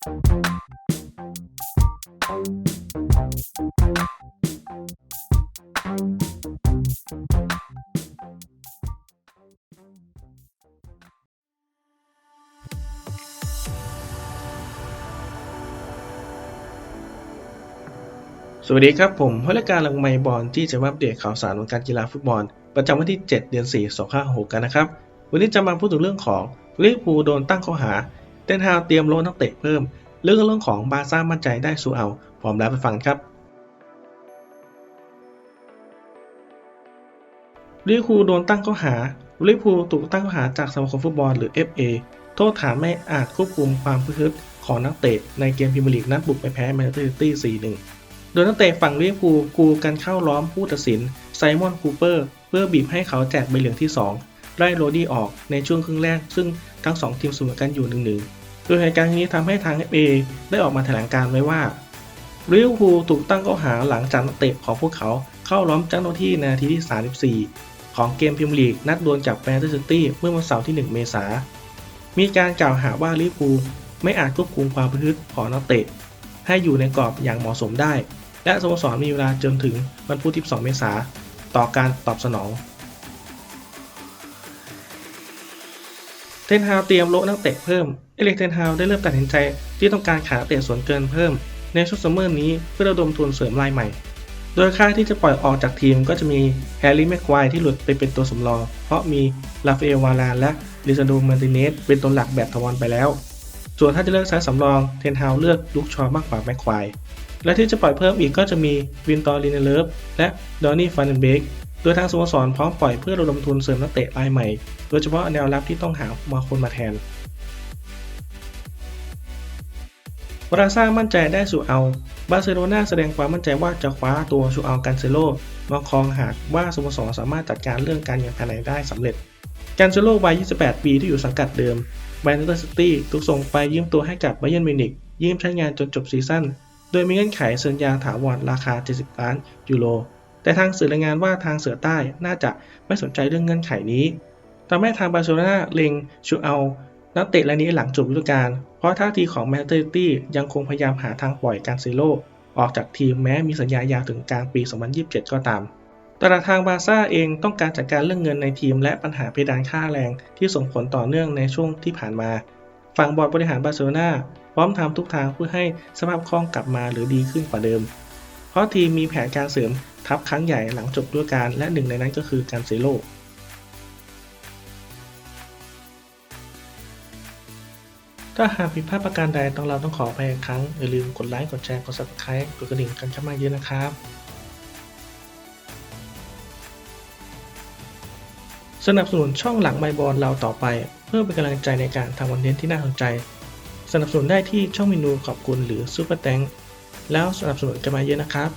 สวัสดีครับ ผมผู้รายการลังไมบอลที่จะมาอัปเดตข่าวสารวงการกีฬาฟุตบอล ประจำวันที่ 7 เดือน 4 2566 กันนะครับ วันนี้จะมาพูดถึงเรื่องของลิเวอร์พูลโดนตั้งข้อหา เตนฮาวเตรียมโลนักเตะเพิ่ม เรื่องเรื่องของบาซ่ามั่นใจได้สูเอา พร้อมแล้วไปฟังครับลิเวอร์พูลโดนตั้งข้อหาลิเวอร์พูลถูกตั้งข้อหาจากสมาคมฟุตบอลหรือ FA โทษฐานไม่อาจควบคุมความพฤติของนักเตะในเกมพรีเมียร์ลีกนัดบุกไปแพ้แมนเชสเตอร์ซิตี้ 4-1 โดยนักเตะฝั่งลิเวอร์พูลกูกันเข้าล้อมผู้ตัดสินไซมอนคูเปอร์เพื่อบีบให้เขาแจกใบเหลืองที่ 2 ไล่โรดี้ออกในช่วงครึ่งแรก ซึ่งทั้ง 2 ทีมเสมอกันอยู่หนึ่งหนึ่ง ดยเหตุการณ์นี้ทำให้ทาง FA ได้ออกมาแถลงการไว้ว่าลิเวอร์พูลถูกตั้งข้อหาหลังจากนักเตะของพวกเขาเข้าล้อมเจ้าหน้าที่ในนาทีที่ 34 ของเกมพรีเมียร์ลีกนัดดวลกับแมนเชสเตอร์ซิตี้เมื่อวันเสาร์ที่ 1 เมษายนมีการกล่าวหาว่าลิเวอร์พูลไม่อาจควบคุมความประพฤติของนักเตะ ให้อยู่ในกรอบอย่างเหมาะสมได้ และสโมสรมีเวลาจนถึงวันพุธที่ 2 เมษายนต่อการตอบสนอง เทนฮาวเตรียมโละนักเตะเพิ่ม เอเล็กเทนฮาวได้เริ่มตัดสินใจที่ต้องการขาเตะสวนเกินเพิ่ม ในช่วงซัมเมอร์นี้เพื่อระดมทุนเสริมรายใหม่ โดยค่าที่จะปล่อยออกจากทีมก็จะมีแฮร์รี่แม็กควายที่หลุดไปเป็นตัวสำรองเพราะมีลาฟเอลวาลานและลิซาโดมาร์ติเนสเป็นตัวหลักแบบทวารไปแล้ว ส่วนถ้าจะเลือกใช้สำรองเทนฮาวเลือกลุกชอมากกว่าแม็กควายและที่จะปล่อยเพิ่มอีกก็จะมีวินตอร์ลินเลิฟและดอนนี่ฟันเนเบก โดยทางสโมสรพร้อมปล่อยเพื่อระดมทุนเสริมนักเตะรายใหม่ โดยเฉพาะแนวรับที่ต้องหามาคนมาแทนบราซ่ามั่นใจได้สูเอา บาร์เซโลนาแสดงความมั่นใจว่าจะคว้าตัวชูเอากันเซโลมาครองหากว่าสโมสรสามารถจัดการเรื่องการเงินภายในได้สำเร็จ กันเซโลวัย 28 ปีที่อยู่สังกัดเดิมแมนเชสเตอร์ซิตี้ถูกส่งไปยืมตัวให้กับไบเยร์นมิวนิกยืมใช้งานจนจบซีซั่น โดยมีเงื่อนไขสัญญาถาวรราคา 70 ล้านยูโร แต่ทางสื่อรายงานว่าทางเสือใต้น่าจะไม่สนใจเรื่องเงื่อนไขนี้ทำให้ทางบาร์เซโลนาเล็งชูเอานักเตะรายนี้หลังจบฤดูกาล เพราะท่าทีของแมนเชสเตอร์ซิตี้ยังคงพยายามหาทางปล่อยการเซโลออกจากทีมแม้มีสัญญายาวถึงกลางปี 2027 ก็ตามแต่ละทางบาร์ซ่าเองต้องการจัดการเรื่องเงินในทีมและปัญหาเพดานค่าแรงที่ส่งผลต่อเนื่องในช่วงที่ผ่านมา ฝั่งบอร์ดบริหารบาร์เซโลนาพร้อมทำทุกทางเพื่อให้สภาพคล่องกลับมาหรือดีขึ้นกว่าเดิม เพราะทีมมีแผนการเสริม ทัพครั้งใหญ่หลังจบฤดูกาลและหนึ่งในนั้นก็คือการเซโลถ้าหากผิดพลาดประการใดต้องเราต้องขออภัยอีกครั้ง อย่าลืมกดไลค์ กดแชร์ กด subscribe กดกระดิ่งกันเข้ามาเยอะนะครับสนับสนุนช่องหลังไมบอลเราต่อไป เพื่อเป็นกำลังใจในการทำคอนเทนต์ที่น่าสนใจ สนับสนุนได้ที่ช่องเมนูขอบคุณหรือซูเปอร์แตงแล้วสนับสนุนกันมาเยอะนะครับ